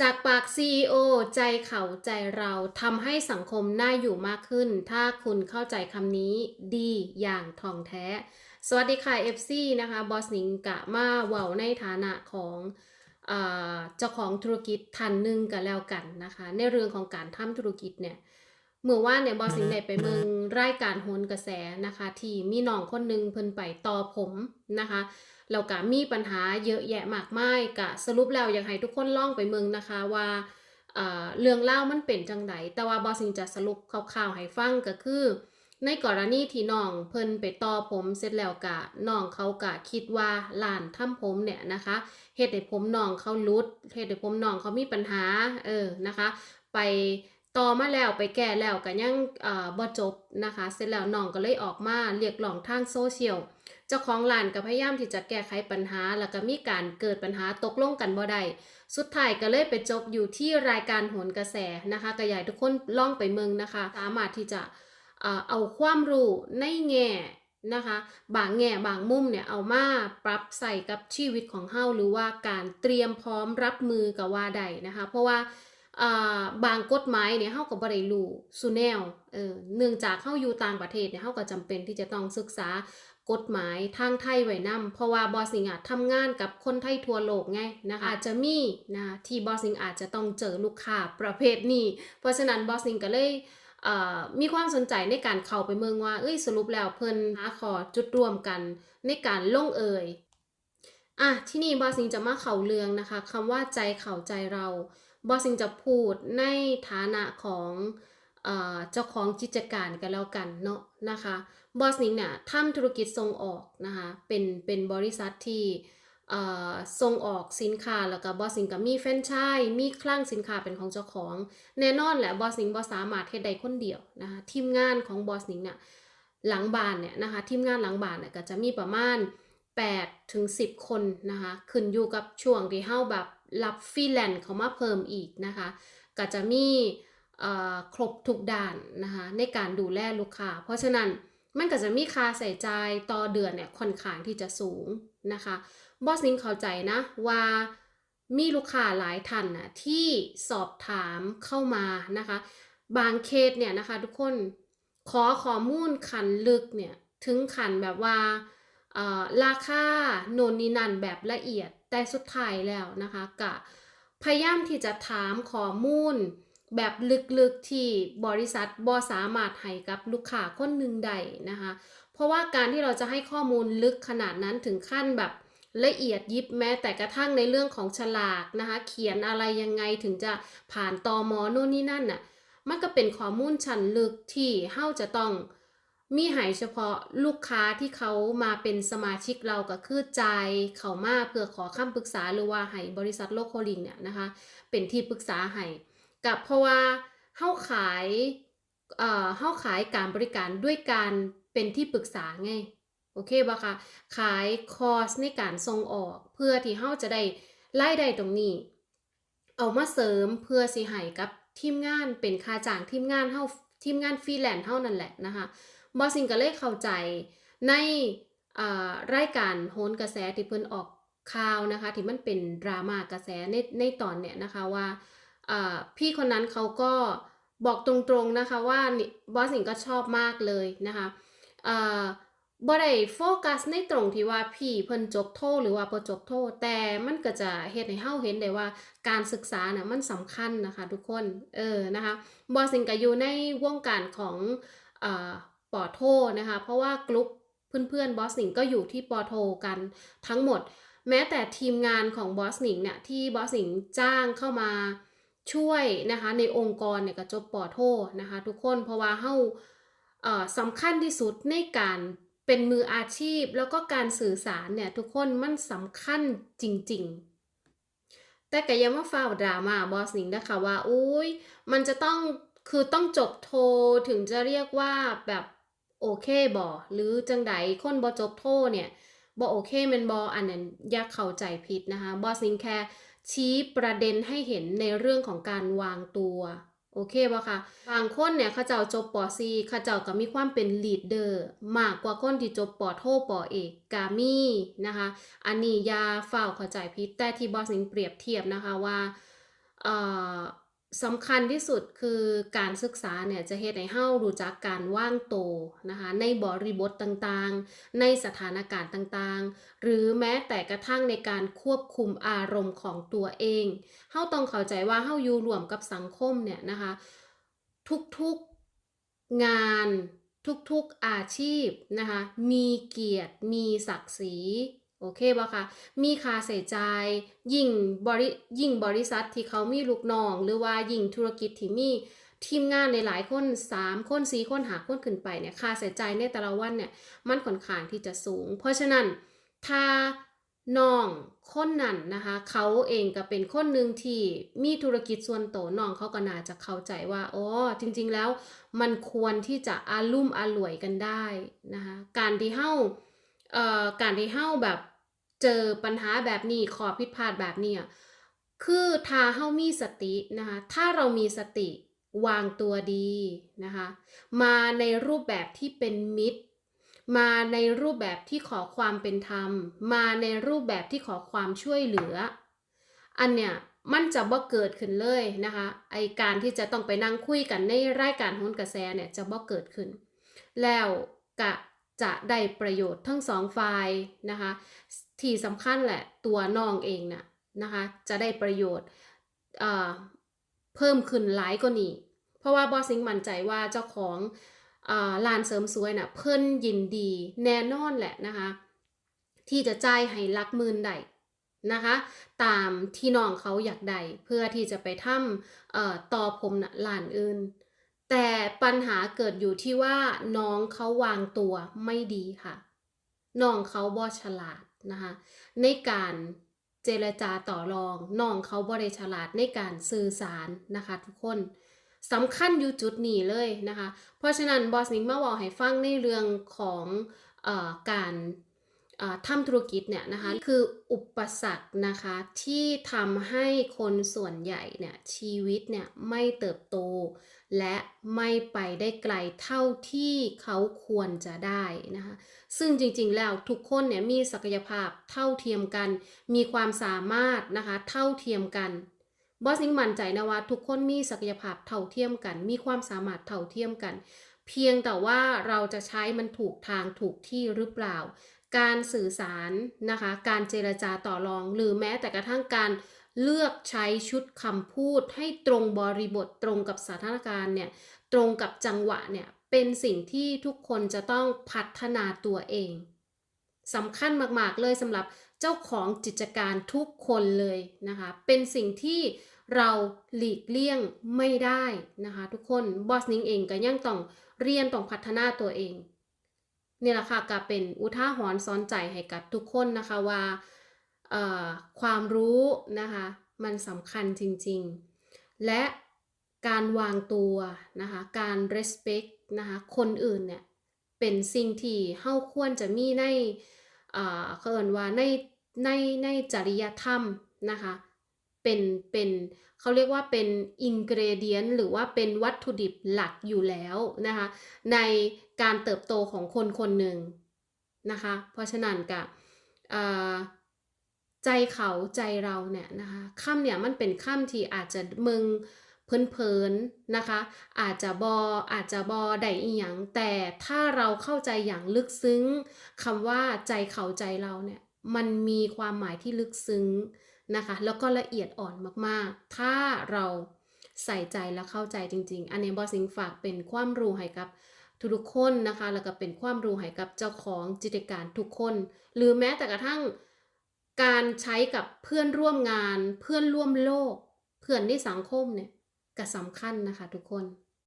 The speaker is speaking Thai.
จากปาก CEO ใจเขาใจเราทำให้สังคมน่าอยู่มากขึ้น ถ้าคุณเข้าใจคำนี้ดีอย่างท่องแท้ สวัสดีค่ะ FC นะคะบอสนิงกะมาเว้าในฐานะของเอ่อเจ้าของธุรกิจท่านหนึ่งกันแล้วกันนะคะ ในเรื่องของการทำธุรกิจเนี่ยเมื่อว่านเนี่ยบอสิงได้ไปเมืองรายการโหนกระแสนะคะ ที่มีน้องคนหนึงเพิ่นไปต่อผมนะคะ แล้วก็มีปัญหาเยอะแยะมากมายกะสรุปแล้วอยากให้ทุกคนล่องไปเมืองนะคะว่าเเรื่องเล่ามันเป็นจังไดแต่ว่าบอสิงจะสรุปคร่าวๆให้ฟังก็คือ ในกรณีที่น้องเพิ่นไปต่อผมเสร็จแล้วกะน้องเขากะคิดว่าร้านทำผมเนี่ยนะคะเฮ็ดให้ผมน้องเขาลุดเฮ็ดให้ผมน้องเขามีปัญหาเออนะคะ ไปต่อมาแล้วไปแก้แล้วก็ยังเอ่อบ่จบนะคะ เสร็จแล้วน้องก็เลยออกมาเรียกร้องทางโซเชียล เจ้าของร้านก็พยายามที่จะแก้ไขปัญหา แล้วก็มีการเกิดปัญหาตกลงกันบ่ได้สุดท้ายก็เลยไปจบอยู่ที่รายการโหนกระแสนะคะก็อยากให้ทุกคนล่องไปเมืองนะคะ สามารถที่จะเอ่อเอาความรู้ในแง่นะคะบางแง่บางมุมเนี่ยเอามาปรับใส่กับชีวิตของเฮาหรือว่าการเตรียมพร้อมรับมือกับว่าใดนะคะ เพราะว่าอ่าบางกฎหมายเนี่ยเฮาก็บ่ได้รู้ซุแนวเออเนื่องจากเฮาอยู่ต่างประเทศเนี่ยเฮาก็จำเป็นที่จะต้องศึกษา กฎหมายทางไทยไว้นํเพราะว่าบอสิงอาจทำงานกับคนไทยทั่วโลกไงนะคะอาจจะมีนะคะที่บอสิงอาจจะต้องเจอลูกค้าประเภทนี้เพราะฉะนั้นบอสิงก็เลยเอ่อมีความสนใจในการเข้าไปเมืองว่าเอ้ยสรุปแล้วเพิ่นหาขอจุดร่วมกันในการลงเอยอะที่นี่บอสซิงจะมาเข่าเรืองนะคะคำว่าใจเข่าใจเราบอสซิงจะพูดในฐานะของ เจ้าของกิจการกันแล้วกันเนาะนะคะบอสนิงเนี่ยทำธุรกิจส่งออกนะคะเป็นเป็นบริษัทที่ส่งออกสินค้าแล้วก็บอสซิงก็มีแฟรนไชส์มีคลังสินค้าเป็นของเจ้าของ แน่นอนแหละบอสนิงบอสามารถเฮ็ดได้คนเดียวนะคะทีมงานของบอสนิงเนี่ยหลังบ้านเนี่ยนะคะทีมงานหลังบ้านเนี่ยก็จะมีประมาณ8ถึง10 คนนะคะขึ้นอยู่กับช่วงที่เฮาแบบรับฟรีแลนซ์เขามาเพิ่มอีกนะคะก็จะมี ครบทุกด้านนะคะในการดูแลลูกค้า เพราะฉะนั้นมันก็จะมีค่าใส่ใจต่อเดือนเนี่ยค่อนข้างที่จะสูงนะคะบอสนิงเข้าใจนะว่ามีลูกค้าหลายท่านนะที่สอบถามเข้ามานะคะ บางเคสเนี่ยนะคะทุกคนขอข้อมูลขันลึกเนี่ยถึงขันแบบว่าราคาโนนนี่นั่นแบบละเอียดแต่สุดท้ายแล้วนะคะกะพยายามที่จะถามข้อมูล แบบลึกๆที่บริษัทบ่สามารถให้กับลูกค้าคนหนึ่งได้นะคะ เพราะว่าการที่เราจะให้ข้อมูลลึกขนาดนั้นถึงขั้นแบบละเอียดยิบแม้แต่กระทั่งในเรื่องของฉลากนะคะ เขียนอะไรยังไงถึงจะผ่านตอมอโน่นนี่นั่นน่ะมันก็เป็นข้อมูลชั้นลึกที่เฮาจะต้องมีใหายเฉพาะลูกค้าที่เขามาเป็นสมาชิกเราก็คือใจเขามาเพื่อขอคำปรึกษาหรือว่าให้บริษัทโลโคลิงเนี่ยนะคะ เป็นที่ปรึกษาให้ กับเพราะว่าเฮาขายเอ่อเฮาขายการบริการด้วยการเป็นที่ปรึกษาไงโอเคบ่คะขายคอร์สในการส่งออก เพื่อที่เฮาจะได้รายได้ตรงนี้ เอามาเสริมเพื่อสิให้กับทีมงานเป็นค่าจ้างทีมงานเฮาทีมงานฟรีแลนซ์เท่านั้นแหละนะคะบอสิงก็เลยเข้าใจในรายการโหนกระแสที่เพิ่นออกข่าวนะคะ ที่มันเป็นดราม่ากระแสในในตอนเนี้ยนะคะว่า พี่คนนั้นเขาก็บอกตรงๆนะคะว่าบอสซิงก็ชอบมากเลยนะคะบ่ได้โฟกัสในตรงที่ว่าพี่เพิ่นจบโทหรือว่าบ่จบโทแต่มันก็จะเฮ็ดให้เฮาเห็นได้ว่าการศึกษาน่ะมันสำคัญนะคะทุกคนเออนะคะบอสซิงก็อยู่ในวงการของอปอโทนะคะเพราะว่ากลุ่มเพื่อนๆบอสหนิงก็อยู่ที่ปอโทกันทั้งหมด แม้แต่ทีมงานของบอสหนิงเนี่ยที่บอสหนิงจ้างเข้ามา ช่วยนะคะในองค์กรเนี่ยก็จบปอโทนะคะทุกคนเพราะว่าเฮาสำคัญที่สุดในการเป็นมืออาชีพ แล้วก็การสื่อสารเนี่ยทุกคนมันสำคัญจริง ๆ แต่ก็ยังมาฟ้าวดราม่าบอสหนิงนะคะว่าอุ้ยมันจะต้องคือต้องจบโทถึงจะเรียกว่าแบบโอเคบ่หรือจังใดคนบ่จบโทเนี่ยบ่โอเคม่นบ่อันนั้นอย่าเข้าใจผิดนะคะบอสหนิงแค่ ชี้ประเด็นให้เห็นในเรื่องของการวางตัวโอเคป่ะคะบางคนเนี่ยเขาเจ้าจบปอซีเขาเจ้าก็มีความเป็นลีดเดอร์มากกว่าคนที่จบปอโทปอเอกกามีนะคะ อันนี้ยาเฝ้าเข้าใจพิษแต่ที่บอสนิงเปรียบเทียบนะคะว่าเอ่อ สำคัญที่สุดคือการศึกษาเนี่ยจะเฮ็ดให้เฮารู้จักการว่างโตนะคะในบริบทต่างๆ ในสถานการณ์ต่างๆ หรือแม้แต่กระทั่งในการควบคุมอารมณ์ของตัวเองเฮาต้องเข้าใจว่าเฮาอยู่รวมกับสังคมเนี่ยนะคะทุกๆงานทุกๆอาชีพนะคะมีเกียรติมีศักดิ์ศรี โอเคป่ะคะมีค่าใช้จ่ายยิ่งบริยิ่งบริษัทที่เขามีลูกน้อง หรือว่ายิ่งธุรกิจที่มีทีมงานในหลายคน 3 คน 4 คนหาคนขึ้นไปเนี่ยค่าใช้จ่ายในแต่ละวันเนี่ยมันค่อนข้างที่จะสูง เพราะฉะนั้นถ้าน้องคนนั้นนะคะ เขาเองก็เป็นคนหนึ่งที่มีธุรกิจส่วนตัวน้องเขาก็น่าจะเข้าใจว่าอ๋อจริง ๆ แล้วมันควรที่จะอารุ่มอร่วยกันได้นะคะการที่เฮ้าเอ่อการที่เฮ้าแบบ เจอปัญหาแบบนี้ขอผิดพลาดแบบนี้คือถ้าเฮามีสตินะคะถ้าเรามีสติวางตัวดีนะคะมาในรูปแบบที่เป็นมิตร มาในรูปแบบที่ขอความเป็นธรรม มาในรูปแบบที่ขอความช่วยเหลือ อันเนี้ยมันจะบ่เกิดขึ้นเลยนะคะไอการที่จะต้องไปนั่งคุยกันในรายการโหนกระแสเนี่ยจะบ่เกิดขึ้น แล้วกะ จะได้ประโยชน์ทั้งสองฝ่ายนะคะที่สำคัญแหละตัวน้องเองน่ะนะคะจะได้ประโยชน์เพิ่มขึ้นหลายกว่านี้ เพราะว่าบอสซิงมั่นใจว่าเจ้าของอ่านเสริมสวยน่ะเพิ่นยินดีแน่นอนแหละนะคะที่จะจ่ายให้ลักหมื่นได้นะคะตามที่น้องเขาอยากได้เพื่อที่จะไปทำต่อผมน่ะร้านอื่น แต่ปัญหาเกิดอยู่ที่ว่าน้องเขาวางตัวไม่ดีค่ะ น้องเขาบ่ฉลาดนะคะ ในการเจรจาต่อรอง น้องเขาบ่ได้ฉลาดในการสื่อสารนะคะทุกคนสำคัญอยู่จุดนี้เลยนะคะ เพราะฉะนั้นบอสนิงมาบอกให้ฟังในเรื่องของออการ ทำธุรกิจเนี่ยนะคะคืออุปสรรคนะคะที่ทำให้คนส่วนใหญ่เนี่ยชีวิตเนี่ยไม่เติบโต และไม่ไปได้ไกลเท่าที่เขาควรจะได้นะคะซึ่งจริงๆแล้วทุกคนเนี่ยมีศักยภาพเท่าเทียมกัน มีความสามารถนะคะเท่าเทียมกันบอสนิงมั่นใจนะว่าทุกคนมีศักยภาพเท่าเทียมกัน มีความสามารถเท่าเทียมกัน เพียงแต่ว่าเราจะใช้มันถูกทางถูกที่หรือเปล่า การสื่อสารนะคะ การเจรจาต่อรอง หรือแม้แต่กระทั่งการเลือกใช้ชุดคำพูด ให้ตรงบริบทตรงกับสถานการณ์เนี่ยตรงกับจังหวะเนี่ยเป็นสิ่งที่ทุกคนจะต้องพัฒนาตัวเองสำคัญมาก ๆ เลยสำหรับเจ้าของกิจการทุกคนเลยนะคะ เป็นสิ่งที่เราหลีกเลี่ยงไม่ได้นะคะ ทุกคนบอสนิงเองก็ยังต้องเรียนต้องพัฒนาตัวเอง นี่แหละค่ะก็เป็นอุทาหรณ์สอนใจให้กับทุกคนนะคะว่าความรู้นะคะมันสำคัญจริงๆ และการวางตัวนะคะการ respect นะคะคนอื่นเนี่ยเป็นสิ่งที่เฮาควรจะมีในเอ่อเขาเอิ้นว่าในในในจริยธรรมนะคะ เป็นเป็นเขาเรียกว่าเป็นอินเกรเดียนหรือว่าเป็นวัตถุดิบหลักอยู่แล้วนะคะในการเติบโตของคนคนหนึ่งนะคะเพราะฉะนั้นกับใจเขาใจเราเนี่ยนะคะคำเนี่ยมันเป็นคำที่อาจจะมึงเพลินๆนะคะ อาจจะบออาจจะบอได้อีหยังแต่ถ้าเราเข้าใจอย่างลึกซึ้งคำว่าใจเขาใจเราเนี่ยมันมีความหมายที่ลึกซึ้ง นะคะ แล้วก็ละเอียดอ่อนมากๆ ถ้าเราใส่ใจและเข้าใจจริง ๆ อันนี้บอสิงฝากเป็นความรู้ให้กับทุกคนนะคะ แล้วก็เป็นความรู้ให้กับเจ้าของจิตการทุกคน หรือแม้แต่กระทั่งการใช้กับเพื่อนร่วมงาน เพื่อนร่วมโลก เพื่อนในสังคมเนี่ยก็สำคัญนะคะทุกคน